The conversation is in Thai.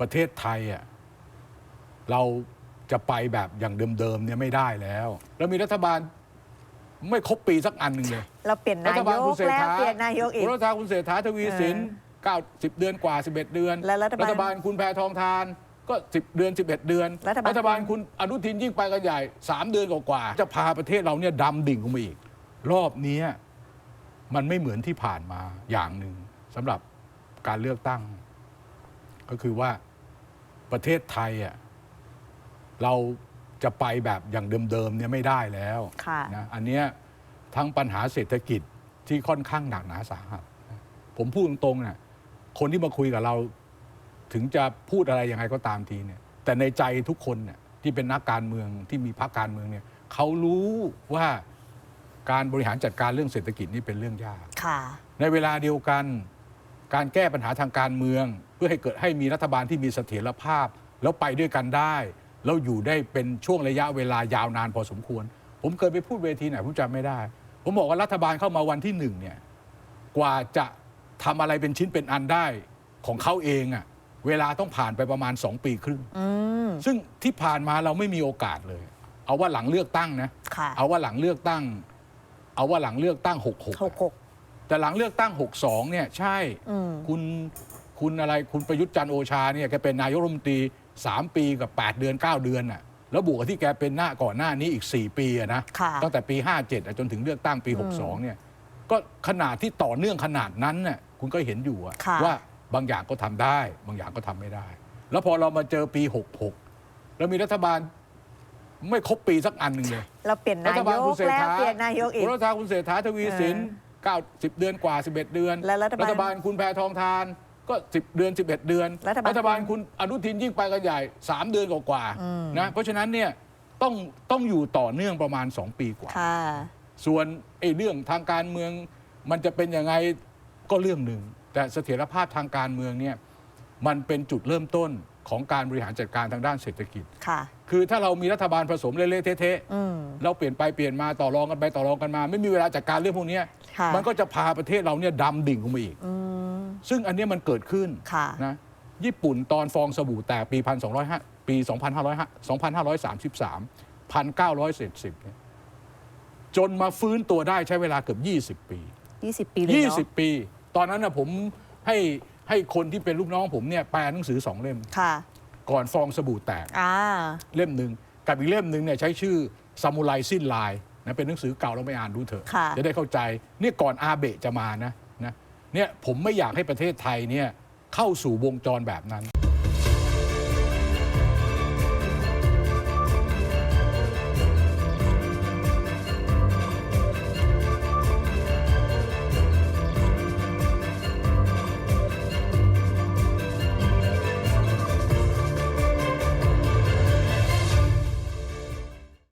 ประเทศไทยอะเราจะไปแบบอย่างเดิมๆเนี่ยไม่ได้แล้ว แล้วมีรัฐบาลไม่ครบปีสักอันหนึ่งเลยเราเปลี่ยนรันาฐยบาลกคุณเศรษแล้วฐาเปลี่ยนนายกอีก คุณรัฐบาลคุณเศรษฐาทวีสินเก้าสิบเดือนกว่าสิบเอ็ดเดือนแล้วรัฐบาลฐบาลคุณแพทองทานก็สิบเดือนสิบเอ็ดเดือนรัฐบาลฐบาลคุณอนุทินยิ่งไปกันใหญ่สามเดือนกว่าๆจะพาประเทศเราเนี่ยดำดิ่งลงมาอีก รอบเนี้ยมันไม่เหมือนที่ผ่านมาอย่างหนึ่งสำหรับการเลือกตั้ง ก็คือว่า ประเทศไทยอะเราจะไปแบบอย่างเดิมๆเนี่ยไม่ได้แล้วค่ะนะอันเนี้ยทั้งปัญหาเศรษฐกิจที่ค่อนข้างหนักหนาสาหัสนะผมพูดตรงๆนะคนที่มาคุยกับเราถึงจะพูดอะไรยังไงก็ตามทีเนี่ยแต่ในใจทุกคนเนี่ยที่เป็นนักการเมืองที่มีพรรคการเมืองเนี่ยเขารู้ว่าการบริหารจัดการเรื่องเศรษฐกิจนี่เป็นเรื่องยากค่ะในเวลาเดียวกัน การแก้ปัญหาทางการเมือง เพื่อให้เกิดให้มีรัฐบาลที่มีเสถียรภาพ แล้วไปด้วยกันได้ แล้วอยู่ได้เป็นช่วงระยะเวลายาวนานพอสมควร ผมเคยไปพูดเวทีไหนผมจำไม่ได้ ผมบอกว่ารัฐบาลเข้ามาวันที่หนึ่งเนี่ยกว่าจะทำอะไรเป็นชิ้นเป็นอันได้ของเขาเองอะเวลาต้องผ่านไปประมาณ2ปีครึ่งอืมซึ่งที่ผ่านมาเราไม่มีโอกาสเลย เอาว่าหลังเลือกตั้งนะค่ะเอาว่าหลังเลือกตั้ง เอาว่าหลังเลือกตั้งหก66หก แต่หลังเลือกตั้ง 62 เนี่ยใช่อืมคุณคุณอะไรคุณประยุทธ์จันทร์โอชาเนี่ยแกเป็นนายกรัฐมนตรี 3 ปีกับ 8 เดือน 9 เดือนน่ะแล้วบวกกับที่แกเป็นหน้าก่อนหน้านี้อีก 4 ปีอะนะค่ะตั้งแต่ปี 57อะจนถึงเลือกตั้งปี 62 เนี่ยก็ขนาดที่ต่อเนื่องขนาดนั้นน่ะคุณก็เห็นอยู่อะค่ะว่าบางอย่างก็ทำได้ บางอย่างก็ทำไม่ได้ แล้วพอเรามาเจอปี 66 แล้วมีรัฐบาลไม่ครบปีสักอันหนึ่งเลยเราเปลี่ยนนายรัฐบาลกคุณเศรษแล้วฐาเปลี่ยนนายกอีกคุณรัฐบาลคุณเศรษฐาทวีสิน เก้าสิบเดือนกว่าสิบเอ็ดเดือน แล้วรัฐบาลฐบาลคุณแพทองทานก็สิบเดือนสิบเอ็ดเดือน รัฐบาลฐบาลคุณอนุทินยิ่งไปกันใหญ่สามเดือนกว่าอืมๆนะเพราะฉะนั้นเนี่ยต้องต้องอยู่ต่อเนื่องประมาณ 2 ปีกว่า ค่ะ ส่วนไอ้เรื่องทางการเมืองมันจะเป็นยังไงก็เรื่องหนึ่ง แต่เสถียรภาพทางการเมืองเนี่ยมันเป็นจุดเริ่มต้น ของการบริหารจัดการทางด้านเศรษฐกิจ ค่ะ คือถ้าเรามีรัฐบาลผสมเละๆเทะๆอืมเราเปลี่ยนไปเปลี่ยนมาต่อรองกันไปต่อรองกันมา ไม่มีเวลาจัดการเรื่องพวกเนี้ยค่ะ มันก็จะพาประเทศเราเนี่ยดำดิ่งลงมาอีก อืม ซึ่งอันเนี้ยมันเกิดขึ้นค่ะ นะญี่ปุ่นตอนฟองสบู่แตกปี 1205 ปี 2500 2533 1970เนี่ยจนมาฟื้นตัวได้ใช้เวลาเกือบ 20 ปี 20 ปีเลยเนาะ 20 ปี ตอนนั้นนะผมให้ ให้คนที่เป็นลูกน้องผมเนี่ยแปลหนังสือสองเล่ม ค่ะก่อนฟองสบู่แตกอ่าเล่มหนึ่งกับอีกเล่มหนึ่งเนี่ยใช้ชื่อซามูไรสิ้นลายนะเป็นหนังสือเก่าเราไปอ่านดูเถอะ ค่ะ จะได้เข้าใจเนี่ยก่อนอาเบะจะมานะนะเนี่ยผมไม่อยากให้ประเทศไทยเนี่ยเข้าสู่วงจรแบบนั้น